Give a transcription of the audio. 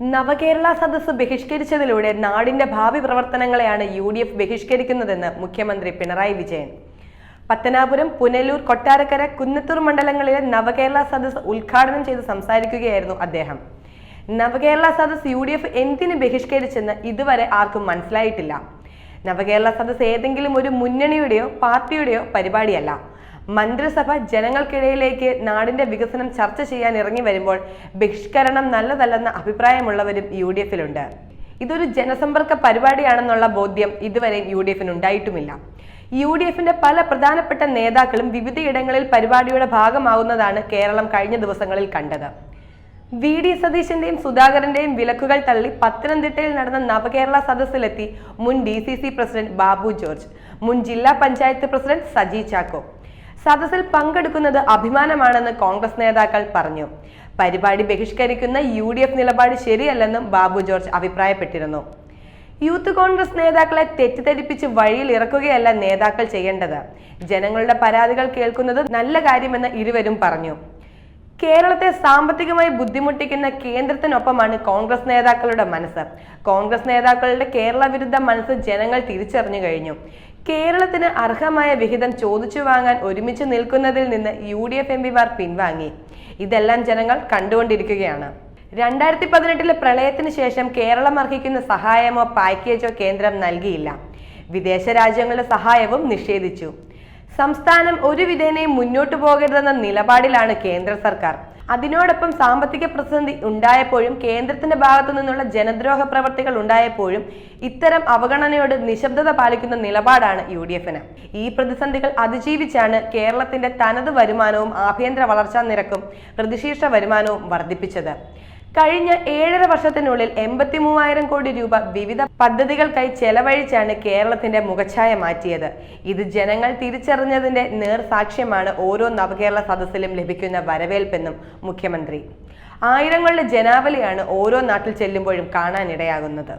നവകേരള സദസ്സ് ബഹിഷ്കരിച്ചതിലൂടെ നാടിന്റെ ഭാവി പ്രവർത്തനങ്ങളെയാണ് യു ഡി എഫ് ബഹിഷ്കരിക്കുന്നതെന്ന് മുഖ്യമന്ത്രി പിണറായി വിജയൻ. പത്തനാപുരം പുനലൂർ കൊട്ടാരക്കര കുന്നത്തൂർ മണ്ഡലങ്ങളിലെ നവകേരള സദസ്സ് ഉദ്ഘാടനം ചെയ്ത് സംസാരിക്കുകയായിരുന്നു അദ്ദേഹം. നവകേരള സദസ്സ് യു ഡി എഫ് എന്തിന് ബഹിഷ്കരിച്ചെന്ന് ഇതുവരെ ആർക്കും മനസ്സിലായിട്ടില്ല. നവകേരള സദസ്സ് ഏതെങ്കിലും ഒരു മുന്നണിയുടെയോ പാർട്ടിയുടെയോ പരിപാടിയല്ല. മന്ത്രിസഭ ജനങ്ങൾക്കിടയിലേക്ക് നാടിന്റെ വികസനം ചർച്ച ചെയ്യാൻ ഇറങ്ങി വരുമ്പോൾ ബഹിഷ്കരണം നല്ലതല്ലെന്ന അഭിപ്രായമുള്ളവരും യു ഡി എഫിലുണ്ട് ഇതൊരു ജനസമ്പർക്ക പരിപാടിയാണെന്നുള്ള ബോധ്യം ഇതുവരെ യു ഡി എഫിന് ഉണ്ടായിട്ടുമില്ല. യു ഡി എഫിന്റെ പല പ്രധാനപ്പെട്ട നേതാക്കളും വിവിധയിടങ്ങളിൽ പരിപാടിയുടെ ഭാഗമാകുന്നതാണ് കേരളം കഴിഞ്ഞ ദിവസങ്ങളിൽ കണ്ടത്. വി. ഡി. സതീശന്റെയും സുധാകരന്റെയും വിലക്കുകൾ തള്ളി പത്തനംതിട്ടയിൽ നടന്ന നവകേരള സദസ്സിലെത്തി മുൻ D C C president Babu George മുൻ ജില്ലാ പഞ്ചായത്ത് പ്രസിഡന്റ് സജി ചാക്കോ. സദസ്സിൽ പങ്കെടുക്കുന്നത് അഭിമാനമാണെന്ന് കോൺഗ്രസ് നേതാക്കൾ പറഞ്ഞു. പരിപാടി ബഹിഷ്കരിക്കുന്ന യു ഡി എഫ് നിലപാട് ശരിയല്ലെന്നും ബാബു ജോർജ് അഭിപ്രായപ്പെട്ടിരുന്നു. യൂത്ത് കോൺഗ്രസ് നേതാക്കളെ തെറ്റിദ്ധരിപ്പിച്ച് വഴിയിൽ ഇറക്കുകയല്ല നേതാക്കൾ ചെയ്യേണ്ടത്. ജനങ്ങളുടെ പരാതികൾ കേൾക്കുന്നത് നല്ല കാര്യമെന്ന് ഇരുവരും പറഞ്ഞു. കേരളത്തെ സാമ്പത്തികമായി ബുദ്ധിമുട്ടിക്കുന്ന കേന്ദ്രത്തിനൊപ്പമാണ് കോൺഗ്രസ് നേതാക്കളുടെ മനസ്സ്. കോൺഗ്രസ് നേതാക്കളുടെ കേരള വിരുദ്ധ മനസ്സ് ജനങ്ങൾ തിരിച്ചറിഞ്ഞു കഴിഞ്ഞു. കേരളത്തിന് അർഹമായ വിഹിതം ചോദിച്ചു വാങ്ങാൻ ഒരുമിച്ച് നിൽക്കുന്നതിൽ നിന്ന് യു ഡി എഫ് എം പിമാർ പിൻവാങ്ങി. ഇതെല്ലാം ജനങ്ങൾ കണ്ടുകൊണ്ടിരിക്കുകയാണ്. രണ്ടായിരത്തി പതിനെട്ടിലെ പ്രളയത്തിന് ശേഷം കേരളം അർഹിക്കുന്ന സഹായമോ പാക്കേജോ കേന്ദ്രം നൽകിയില്ല. വിദേശ രാജ്യങ്ങളുടെ സഹായവും നിഷേധിച്ചു. സംസ്ഥാനം ഒരു വിധേനയും മുന്നോട്ടു പോകരുതെന്ന നിലപാടിലാണ് കേന്ദ്ര സർക്കാർ. അതിനോടൊപ്പം സാമ്പത്തിക പ്രതിസന്ധി ഉണ്ടായപ്പോഴും കേന്ദ്രത്തിന്റെ ഭാഗത്തു നിന്നുള്ള ജനദ്രോഹ പ്രവർത്തികൾ ഉണ്ടായപ്പോഴും ഇത്തരം അവഗണനയോട് നിശബ്ദത പാലിക്കുന്ന നിലപാടാണ് യു ഡി എഫിന് ഈ പ്രതിസന്ധികൾ അതിജീവിച്ചാണ് കേരളത്തിന്റെ തനത് വരുമാനവും ആഭ്യന്തര വളർച്ചാ നിരക്കും പ്രതിശീർഷ വരുമാനവും വർദ്ധിപ്പിച്ചത്. കഴിഞ്ഞ ഏഴര വർഷത്തിനുള്ളിൽ എൺപത്തി മൂവായിരം കോടി രൂപ വിവിധ പദ്ധതികൾക്കായി ചെലവഴിച്ചാണ് കേരളത്തിന്റെ മുഖഛായ മാറ്റിയത്. ഇത് ജനങ്ങൾ തിരിച്ചറിഞ്ഞതിന്റെ നേർസാക്ഷ്യമാണ് ഓരോ നവകേരള സദസ്സിലും ലഭിക്കുന്ന വരവേൽപ്പെന്നും മുഖ്യമന്ത്രി. ആയിരങ്ങളുടെ ജനാവലിയാണ് ഓരോ നാട്ടിൽ ചെല്ലുമ്പോഴും കാണാനിടയാകുന്നത്.